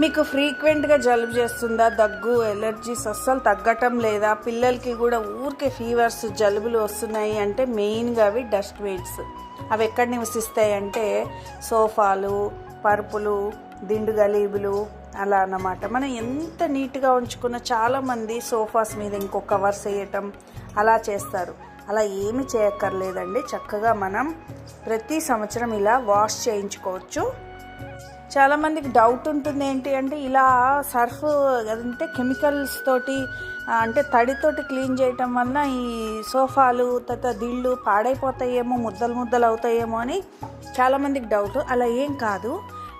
మీకు ఫ్రీక్వెంట్గా జలుబు చేస్తుందా దగ్గు ఎలర్జీస్ అస్సలు తగ్గటం లేదా? పిల్లలకి కూడా ఊరికే ఫీవర్స్ జలుబులు వస్తున్నాయి అంటే మెయిన్గా అవి డస్ట్ వెయిట్స్ అవి ఎక్కడ నివసిస్తాయి అంటే సోఫాలు పరుపులు దిండు గలీబులు అలా అన్నమాట. మనం ఎంత నీట్గా ఉంచుకున్న చాలామంది సోఫాస్ మీద ఇంకో కవర్స్ వేయటం అలా చేస్తారు. అలా ఏమి చేయక్కర్లేదండి. చక్కగా మనం ప్రతి సంవత్సరం ఇలా వాష్ చేయించుకోవచ్చు. చాలామందికి డౌట్ ఉంటుంది ఏంటి అంటే ఇలా సర్ఫ్ అంటే కెమికల్స్ తోటి అంటే తడితోటి క్లీన్ చేయటం వలన ఈ సోఫాలు తర్వాత దిళ్ళు పాడైపోతాయేమో ముద్దలు ముద్దలు అవుతాయేమో అని చాలామందికి డౌట్ అలా ఏం కాదు.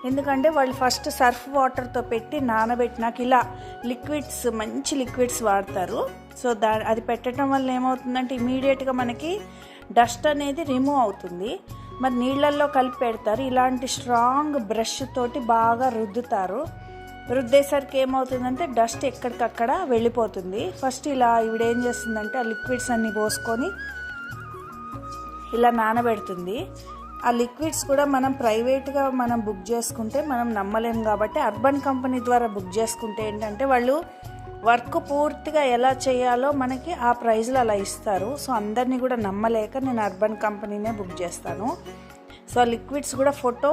ఎందుకంటే వాళ్ళు ఫస్ట్ సర్ఫ్ వాటర్తో పెట్టి నానబెట్టినాక ఇలా లిక్విడ్స్ మంచి లిక్విడ్స్ వాడతారు. సో దా అది పెట్టడం వల్ల ఏమవుతుందంటే ఇమీడియట్గా మనకి డస్ట్ అనేది రిమూవ్ అవుతుంది. మరి నీళ్ళల్లో కలిపి పెడతారు. ఇలాంటి స్ట్రాంగ్ బ్రష్ తోటి బాగా రుద్దుతారు. రుద్దేసరికి ఏమవుతుందంటే డస్ట్ ఎక్కడికక్కడ వెళ్ళిపోతుంది. ఫస్ట్ ఇలా ఈవిడ ఏం చేస్తుందంటే ఆ లిక్విడ్స్ అన్ని పోసుకొని ఇలా నానబెడుతుంది. ఆ లిక్విడ్స్ కూడా మనం ప్రైవేట్గా మనం బుక్ చేసుకుంటే మనం నమ్మలేం కాబట్టి అర్బన్ కంపెనీ ద్వారా బుక్ చేసుకుంటే ఏంటంటే వాళ్ళు వర్క్ పూర్తిగా ఎలా చేయాలో మనకి ఆ ప్రైజ్లు అలా ఇస్తారు. సో అందరినీ కూడా నమ్మలేక నేను అర్బన్ కంపెనీనే బుక్ చేస్తాను. సో ఆ లిక్విడ్స్ కూడా ఫోటో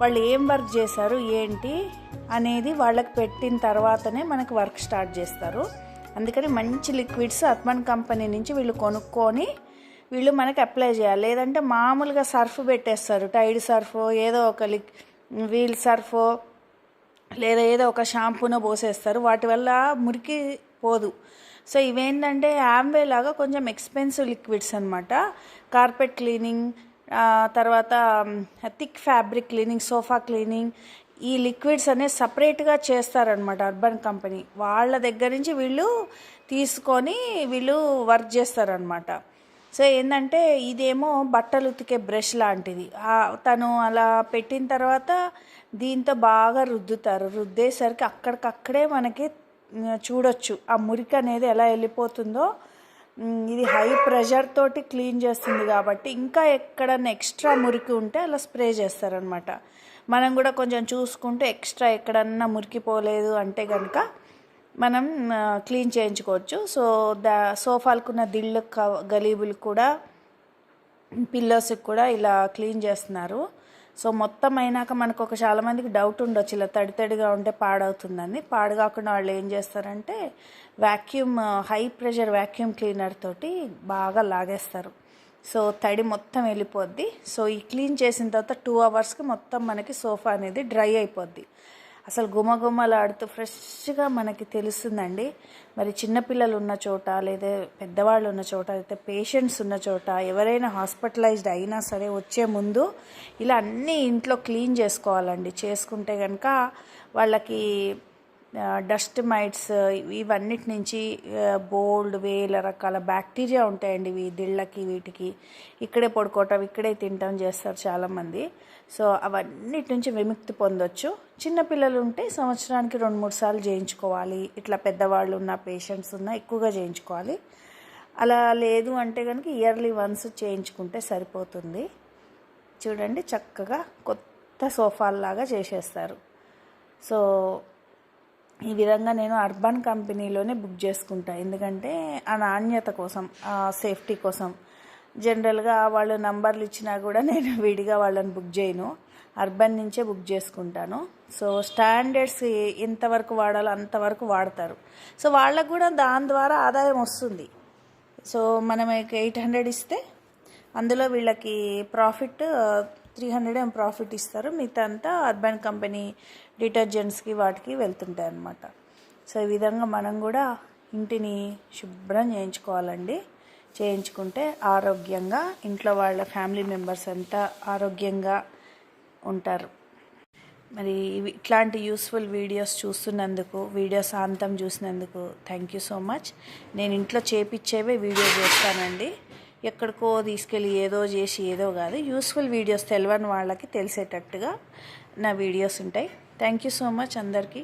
వాళ్ళు ఏం వర్క్ చేశారు ఏంటి అనేది వాళ్ళకి పెట్టిన తర్వాతనే మనకి వర్క్ స్టార్ట్ చేస్తారు. అందుకని మంచి లిక్విడ్స్ అర్బన్ కంపెనీ నుంచి వీళ్ళు కొనుక్కొని వీళ్ళు మనకి అప్లై చేయాలి. లేదంటే మామూలుగా సర్ఫ్ పెట్టేస్తారు టైడ్ సర్ఫ్ ఏదో ఒక లిక్ వీల్ సర్ఫ్ లేదా ఏదో ఒక షాంపూనో పోసేస్తారు. వాటి వల్ల మురికి పోదు. సో ఇవేంటంటే యామ్వే లాగా కొంచెం ఎక్స్పెన్సివ్ లిక్విడ్స్ అనమాట కార్పెట్ క్లీనింగ్ తర్వాత thick fabric cleaning sofa cleaning ఈ లిక్విడ్స్ అనేది సపరేట్గా చేస్తారనమాట అర్బన్ కంపెనీ. వాళ్ళ దగ్గర నుంచి వీళ్ళు తీసుకొని వీళ్ళు వర్క్ చేస్తారనమాట సో ఏంటంటే ఇదేమో బట్టలు ఉతికే బ్రష్ లాంటిది. తను అలా పెట్టిన తర్వాత దీంతో బాగా రుద్దుతారు. రుద్దేసరికి అక్కడికక్కడే మనకి చూడొచ్చు ఆ మురికి అనేది ఎలా వెళ్ళిపోతుందో. ఇది హై ప్రెషర్ తోటి క్లీన్ చేస్తుంది కాబట్టి ఇంకా ఎక్కడన్నా ఎక్స్ట్రా మురికి ఉంటే అలా స్ప్రే చేస్తారనమాట మనం కూడా కొంచెం చూసుకుంటే ఎక్స్ట్రా ఎక్కడన్నా మురికి పోలేదు అంటే కనుక మనం క్లీన్ చేయించుకోవచ్చు. సో దా సోఫాలకున్న దిళ్ళు గలీబులు కూడా పిల్లోస్కి కూడా ఇలా క్లీన్ చేస్తున్నారు. సో మొత్తం అయినాక మనకు ఒక చాలా మందికి డౌట్ ఉండొచ్చు. ఇలా తడి తడిగా ఉంటే పాడవుతుందని. పాడు కాకుండా వాళ్ళు ఏం చేస్తారంటే vacuum high pressure vacuum cleaner తోటి బాగా లాగేస్తారు. సో తడి మొత్తం వెళ్ళిపోద్ది. సో ఈ క్లీన్ చేసిన తర్వాత టూ అవర్స్కి మొత్తం మనకి సోఫా అనేది డ్రై అయిపోద్ది. అసలు గుమగుమలాడుతూ ఫ్రెష్గా మనకి తెలుస్తుందండి. మరి చిన్నపిల్లలు ఉన్న చోట లేదా పెద్దవాళ్ళు ఉన్న చోట అయితే పేషెంట్స్ ఉన్న చోట ఎవరైనా హాస్పిటలైజ్డ్ అయినా సరే వచ్చే ముందు ఇలా అన్నీ ఇంట్లో క్లీన్ చేసుకోవాలండి. చేసుకుంటే కనుక వాళ్ళకి డస్ట్ మైట్స్ ఇవన్నిటి నుంచి బోల్డ్ వేల రకాల బ్యాక్టీరియా ఉంటాయండి ఇవి దిళ్ళకి వీటికి. ఇక్కడే పడుకోవటం ఇక్కడే తింటాం చేస్తారు చాలామంది. సో అవన్నిటి నుంచి విముక్తి పొందొచ్చు. చిన్నపిల్లలు ఉంటే సంవత్సరానికి రెండు మూడు సార్లు చేయించుకోవాలి. ఇట్లా పెద్దవాళ్ళు ఉన్న పేషెంట్స్ ఉన్న ఎక్కువగా చేయించుకోవాలి. అలా లేదు అంటే కనుక ఇయర్లీ వన్స్ చేయించుకుంటే సరిపోతుంది. చూడండి చక్కగా కొత్త సోఫాల్లాగా చేసేస్తారు. సో ఈ విధంగా నేను అర్బన్ కంపెనీలోనే బుక్ చేసుకుంటా. ఎందుకంటే ఆ నాణ్యత కోసం ఆ సేఫ్టీ కోసం. జనరల్గా వాళ్ళు నంబర్లు ఇచ్చినా కూడా నేను విడిగా వాళ్ళని బుక్ చేయను. అర్బన్ నుంచే బుక్ చేసుకుంటాను. సో స్టాండర్డ్స్ ఎంతవరకు వాడాలో అంతవరకు వాడతారు. సో వాళ్ళకు కూడా దాని ద్వారా ఆదాయం వస్తుంది. సో మనం ఎయిట్ హండ్రెడ్ ఇస్తే అందులో వీళ్ళకి ప్రాఫిట్ త్రీ హండ్రెడ్ ఏం ప్రాఫిట్ ఇస్తారు. మిగతా అంతా అర్బన్ కంపెనీ డిటర్జెంట్స్కి వాటికి వెళ్తుంటాయి అన్నమాట. సో ఈ విధంగా మనం కూడా ఇంటిని శుభ్రం చేయించుకోవాలండి. చేయించుకుంటే ఆరోగ్యంగా ఇంట్లో వాళ్ళ ఫ్యామిలీ మెంబర్స్ అంతా ఆరోగ్యంగా ఉంటారు. మరి ఇట్లాంటి యూస్ఫుల్ వీడియోస్ చూస్తున్నందుకు వీడియోస్ అంతం చూసినందుకు థ్యాంక్ యూ సో మచ్. నేను ఇంట్లో చేపిచ్చేవే వీడియో చేస్తానండి. ఎక్కడికో తీసుకెళ్ళి ఏదో చేసి ఏదో కాదు. యూస్ఫుల్ వీడియోస్ తెలియని వాళ్ళకి తెలిసేటట్టుగా నా వీడియోస్ ఉంటాయి. థ్యాంక్ యూ సో మచ్ అందరికీ.